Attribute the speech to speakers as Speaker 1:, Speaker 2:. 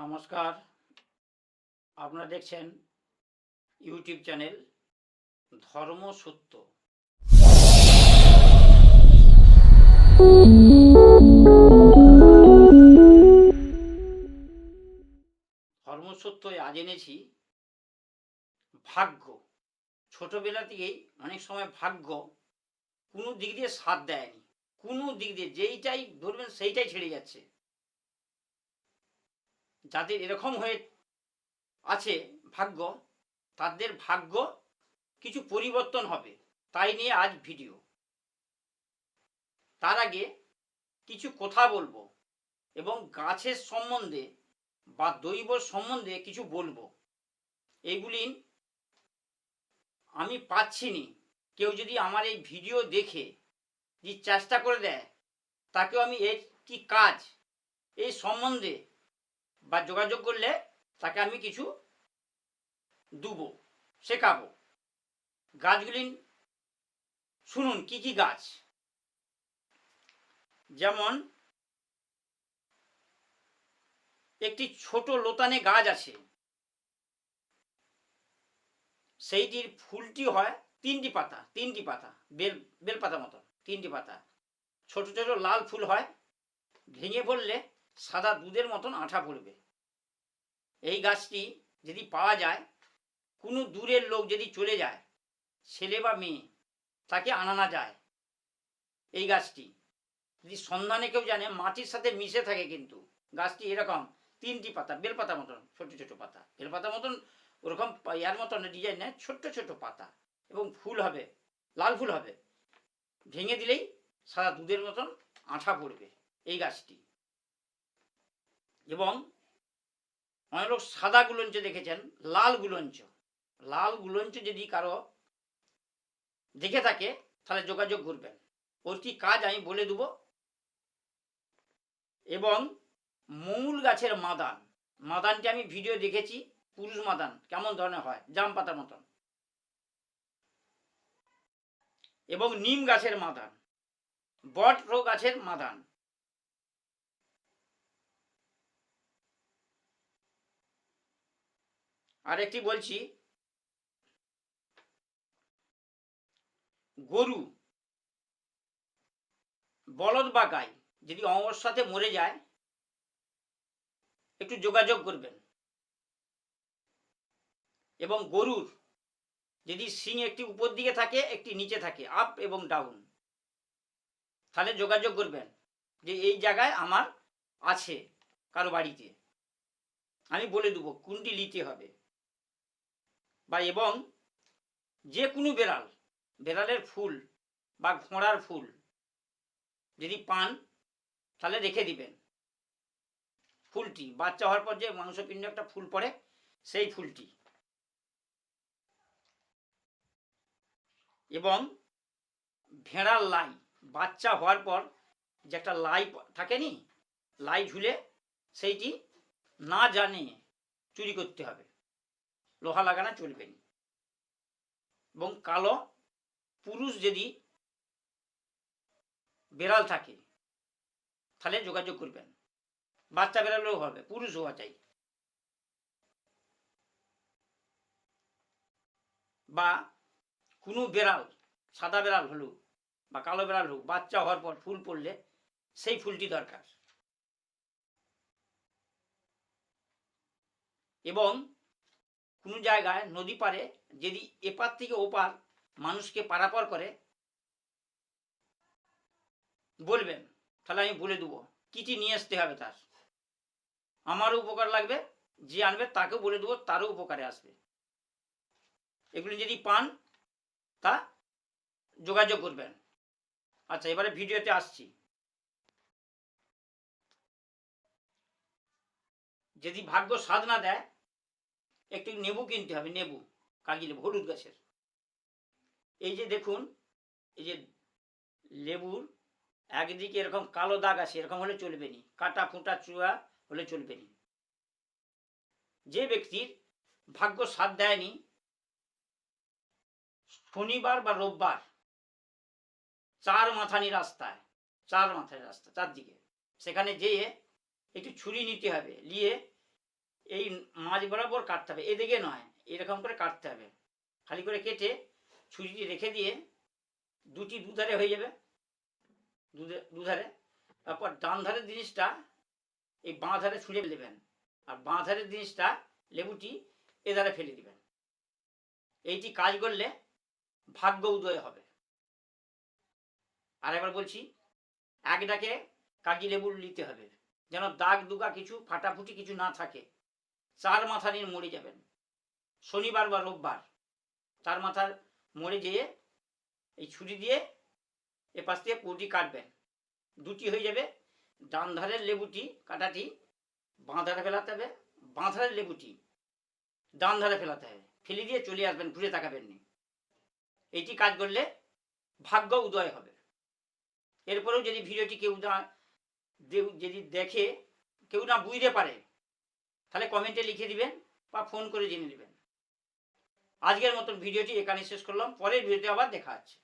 Speaker 1: নমস্কার। আপনারা দেখছেন ইউটিউব চ্যানেল ধর্ম সত্য। ধর্ম সত্য আজ এনেছি ভাগ্য। ছোটবেলা থেকেই অনেক সময় ভাগ্য কোনো দিক দিয়ে সাথ দেয়নি। কোনো দিক দিয়ে যেইটাই ধরবেন সেইটাই ছেড়ে যাচ্ছে। যাদের এরকম হয়ে আছে ভাগ্য, তাদের ভাগ্য কিছু পরিবর্তন হবে। তাই নিয়ে আজ ভিডিও। তার আগে কিছু কথা বলব এবং গাছের সম্বন্ধে বা দৈব সম্বন্ধে কিছু বলব। এইগুলি আমি পাচ্ছি নি। কেউ যদি আমার এই ভিডিও দেখে যে চেষ্টা করে দেয়, তাকেও আমি এর কি কাজ? এই সম্বন্ধে বা যোগাযোগ করলে তাকে আমি কিছু দুবো, শেখাবো। গাছগুলি শুনুন কি কি গাছ? যেমন একটি ছোট লোতানে গাছ আছে। সেইটির ফুলটি হয় তিনটি পাতা তিনটি পাতা, বেল বেল পাতা মতো, তিনটি পাতা। ছোট ছোট লাল ফুল হয়, ভেঙে পড়লে সাদা দুধের মতন আঠা পড়বে। এই গাছটি যদি পাওয়া যায়, কোনো দূরের লোক যদি চলে যায়, ছেলে বা মেয়ে, তাকে আনানো যায় এই গাছটি। যদি সন্ধানে কেউ জানে, মাটির সাথে মিশে থাকে কিন্তু। গাছটি এরকম তিনটি পাতা, বেলপাতা মতন, ছোট ছোট পাতা। বেলপাতা মতন ওরকম ইয়ার মতন ডিজাইন নেয়, ছোট্ট ছোট পাতা। এবং ফুল হবে, লাল ফুল হবে। ভেঙে দিলেই সাদা দুধের মতন আঠা পড়বে এই গাছটি। এবং অনেক সাদা গুলঞ্চ দেখেছেন, লাল গুলঞ্চ। লাল গুলঞ্চ যদি কারও দেখে থাকে, তাহলে যোগাযোগ করবেন। ওর কি কাজ আমি বলে দেব? এবং মৌল গাছের মাদান, মাদানটি আমি ভিডিও দেখেছি, পুরুষ মাদান, কেমন ধরনের হয়, জাম পাতার মতন। এবং নিম গাছের মাদান, বট গাছের মাদান। আরেকটি বলছি। গরু বলদ বা গাই যদি অমাবস্যাতে মরে যায়, একটু যোগাযোগ করবেন। এবং গরুর যদি সিং একটি উপর দিকে থাকে, একটি নিচে থাকে আপ এবং ডাউন তাহলে যোগাযোগ করবেন যে এই জায়গায় আমার আছে, কারও বাড়িতে। আমি বলে দেবো, কোনটি নিতে হবে। বা এবং যে কোনো বেড়াল, বেড়ালের ফুল বা ঘোড়ার ফুল যদি পান, তাহলে রেখে দিবেন। ফুলটি, বাচ্চা হওয়ার পর যে মাংসপিণ্ড একটা ফুল পড়ে, সেই ফুলটি। এবং ভেড়ার লাই, বাচ্চা হওয়ার পর যে একটা লাই থাকেনি? লাই ঝুলে সেইটি না জানে চুরি করতে হবে। লোহা লাগানো চলবে না। এবং কালো পুরুষ যদি বেড়াল থাকে, তাহলে যোগাযোগ করবেন। বাচ্চা বেড়ালেও হবে, পুরুষ হওয়া চাই। বা কোনো বেড়াল, সাদা বেড়াল হলো বা কালো বেড়াল হোক, বাচ্চা হওয়ার পর ফুল পড়লে সেই ফুলটি দরকার। এবং কোনো জায়গায় নদী পারে যদি এপার থেকে ওপার মানুষকে পারাপার করে, বলবেন, তাহলে আমি বলে দেবো, কিটি নিয়ে আসতে হবে তার। আমারও উপকার লাগবে, যে আনবে তাকেও বলে দেবো, তারও উপকারে আসবে। এগুলি যদি পান, তা যোগাযোগ করবেন। আচ্ছা এবারে ভিডিওতে আসছি। যদি ভাগ্য সাধ না দেয় একটু নেবু কিনতে হবে নেবু কাগজি লেবু, হলুদ গাছের। এই যে দেখুন, এই যে লেবুর একদিকে এরকম কালো দাগ আছে, এরকম হলে চলবে নি। কাটা ফুটা চুয়া হলে চলবে নি। যে ব্যক্তির ভাগ্য সাথ দেয়নি, শনিবার বা রোববার, চার মাথানি রাস্তায়, চার মাথানি রাস্তা, চারদিকে। সেখানে যেয়ে একটু ছুরি নিতে হবে, নিয়ে এই মাঝ বরাবর কাটতে হবে, এদিকে নয়, এরকম করে কাটতে হবে। খালি করে কেটে ছুরিটি রেখে দিয়ে দুটি দুধারে হয়ে যাবে, দুধে- দুধারে। তারপর ডান ধারের জিনিসটা এই বাঁ ধারে ছুঁড়ে নেবেন আর বাঁ ধারের জিনিসটা লেবুটি এ ধারে ফেলে দিবেন। এইটি কাজ করলে ভাগ্য উদয় হবে। আর একবার বলছি, এক ডাকে কাগজি লেবু নিতে হবে, যেন দাগ দুগা কিছু ফাটাফুটি কিছু না থাকে। চার মাথা নিয়ে মরে যাবেন। শনিবার বা রোববার চার মাথার মরে যেয়ে এই ছুরি দিয়ে এ পাশ দিয়ে পুটি কাটবেন। দুটি হয়ে যাবে। ডান ধারের লেবুটি, কাটাটি বাঁ ধারে ফেলাতে হবে। বাঁ ধারের লেবুটি ডান ধারে ফেলাতে হবে। ফেলে দিয়ে চলে আসবেন, ঘুরে তাকাবেন নি। এইটি কাজ করলে ভাগ্য উদয় হবে। এরপরেও যদি ভিডিওটি কেউ না যদি দেখে, কেউ না বুঝতে পারে তাহলে কমেন্টে লিখে দিবেন বা ফোন করে জেনে নেবেন। আজকের মতন ভিডিওটি এখানে শেষ করলাম। পরের ভিডিওতে আবার দেখা হচ্ছে।